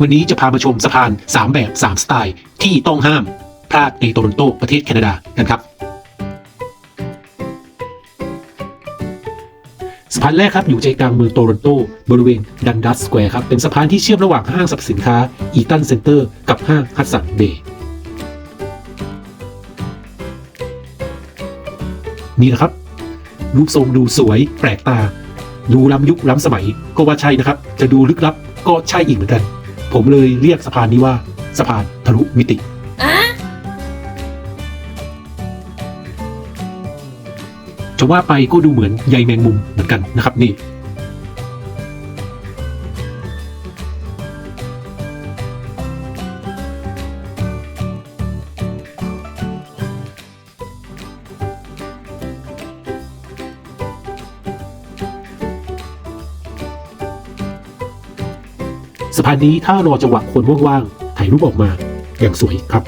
วันนี้จะพามาชมสะพาน 3 แบบ 3 สไตล์ ที่ต้องห้ามพลาดในโตรอนโตประเทศแคนาดากันครับ สะพานแรกครับอยู่ใจกลางเมืองโตรอนโต บริเวณดันดัสสแควร์ครับ เป็นสะพานที่เชื่อมระหว่างห้างสรรพสินค้าอีตันเซ็นเตอร์กับห้างฮัตสันเบย์นี่นะครับ รูปทรงดูสวยแปลกตา ดูล้ำยุคล้ำสมัยก็ว่าใช่นะครับ จะดูลึกลับก็ใช่อีกเหมือนกัน ผมเลยเรียกสะพานนี้ว่าสะพานทะลุมิติจะว่าไปก็ดูเหมือนใยแมงมุมเหมือนกันนะครับนี่ สะพานนี้ถ้ารอจังหวะคนว่างๆถ่ายรูปออกมาอย่างสวยครับ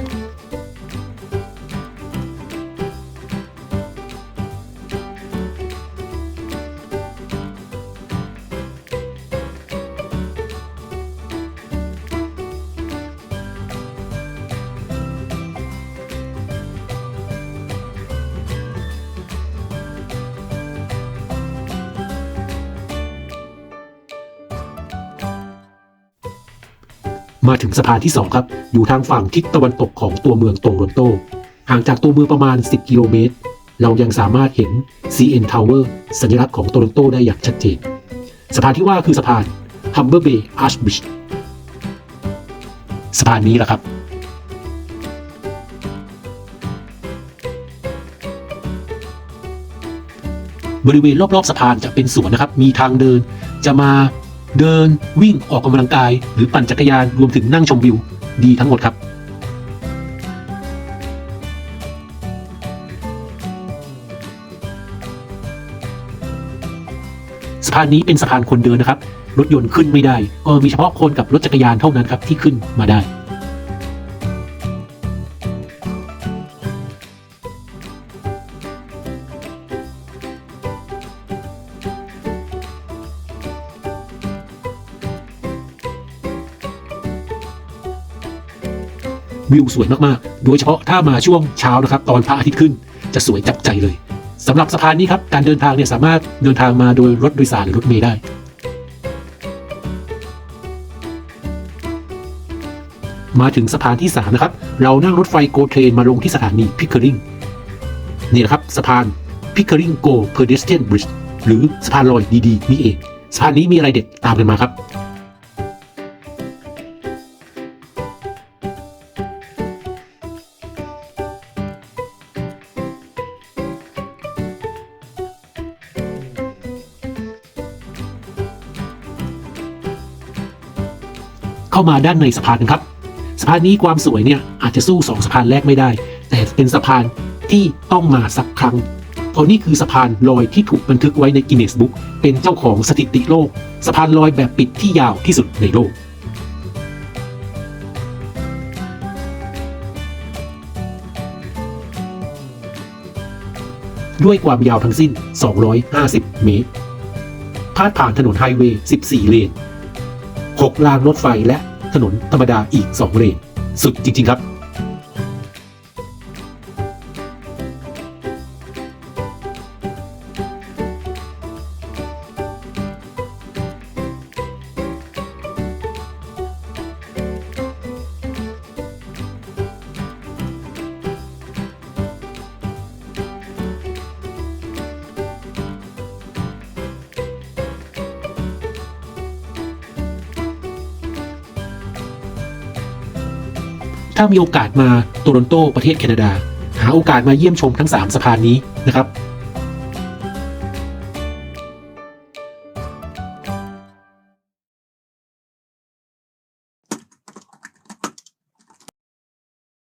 มาถึงสะพานที่ 2 ครับ อยู่ทางฝั่งทิศตะวันตกของตัวเมืองโตรอนโต ห่างจากตัวเมืองประมาณ 10 กิโลเมตร เรายังสามารถเห็น CN Tower สัญลักษณ์ของโตรอนโตได้อย่างชัดเจน สะพานที่ว่าคือสะพาน Humber Bay Arch Bridge สะพานนี้แหละครับ บริเวณรอบๆสะพานจะเป็นสวนนะครับ มีทางเดินจะมา เดินวิ่งออกกำลังกาย หรือปั่นจักรยานรวมถึงนั่งชมวิว ดีทั้งหมดครับ สะพานนี้เป็นสะพานคนเดินนะครับ รถยนต์ขึ้นไม่ได้ก็มีเฉพาะคนกับรถจักรยานเท่านั้นครับที่ขึ้นมาได้ วิวสวยมากๆ โดยเฉพาะถ้ามาช่วงเช้านะครับ ตอนพระอาทิตย์ขึ้นจะสวยจับใจเลยสำหรับสะพานนี้ครับ การเดินทางเนี่ยสามารถเดินทางมาโดยรถโดยสารหรือรถเมล์ได้มาถึงสะพานที่ 3 นะครับ เรานั่งรถไฟโกเทรนมาลงที่สถานีพิ c เ e อริงนี่นะครับสะพานพิ c เ e อริงโกเพอร์เดสเทนบริดจ์หรือสะพานลอยดีๆนี่เอง สะพานนี้มีอะไรเด็ดตามกันมาครับ เข้ามาด้านในสะพานกันครับสะพานนี้ความสวยเนี่ยอาจจะสู้สองสะพานแรกไม่ได้ แต่เป็นสะพานที่ต้องมาสักครั้งเพราะนี่คือสะพานลอยที่ถูกบันทึกไว้ในกินเนสบุ๊กเป็นเจ้าของสถิติโลก สะพานลอยแบบปิดที่ยาวที่สุดในโลกด้วยความยาวทั้งสิ้น 250 เมตร พาดผ่านถนนไฮเวย์ 14 เลน 6 รางรถไฟและถนนธรรมดาอีก 2 เลน สุดจริง ๆ ครับ ถ้ามีโอกาสมาโตรอนโตประเทศแคนาดา หาโอกาสมาเยี่ยมชมทั้ง 3สะพานนี้นะครับ